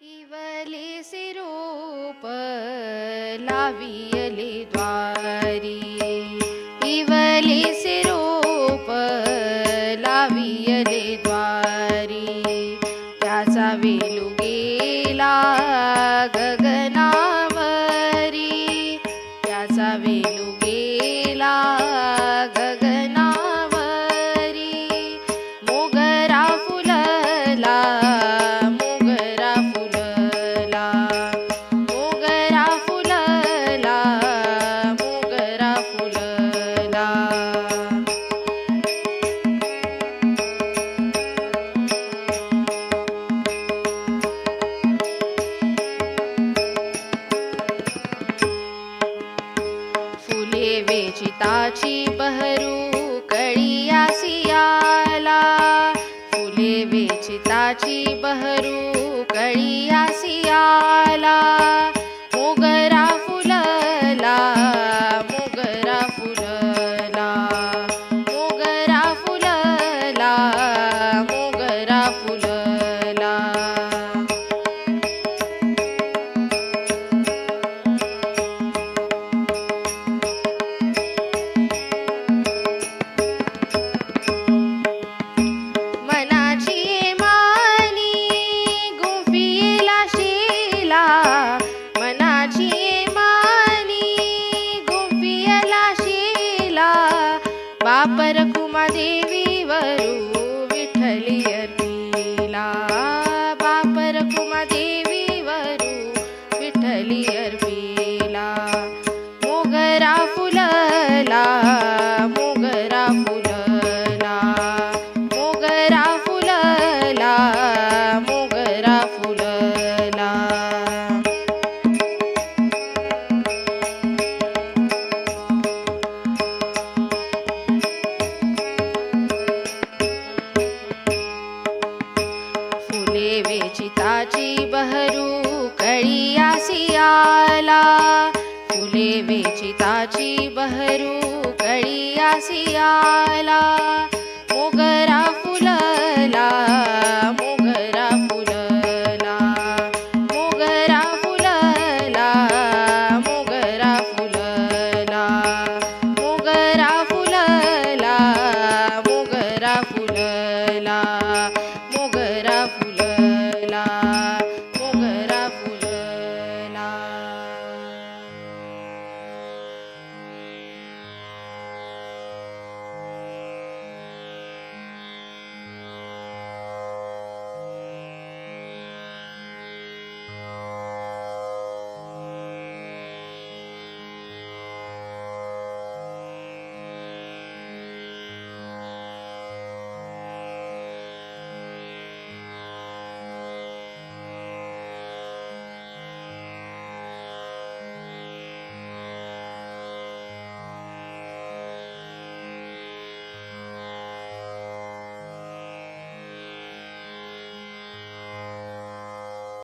इवले सिरूप लावियले द्वारी। आहे वेचिताची बहरू कळिया सियाला. फुले वेचिताची बहरू कळिया सिया बापर कुमा देवीवरू विठ्ठली अर्पिला बापर कुमा देवीवरू विठ्ठली अर्पिला मोगरा फुलला चिताची वेचिताची बहरू कळिया सियाला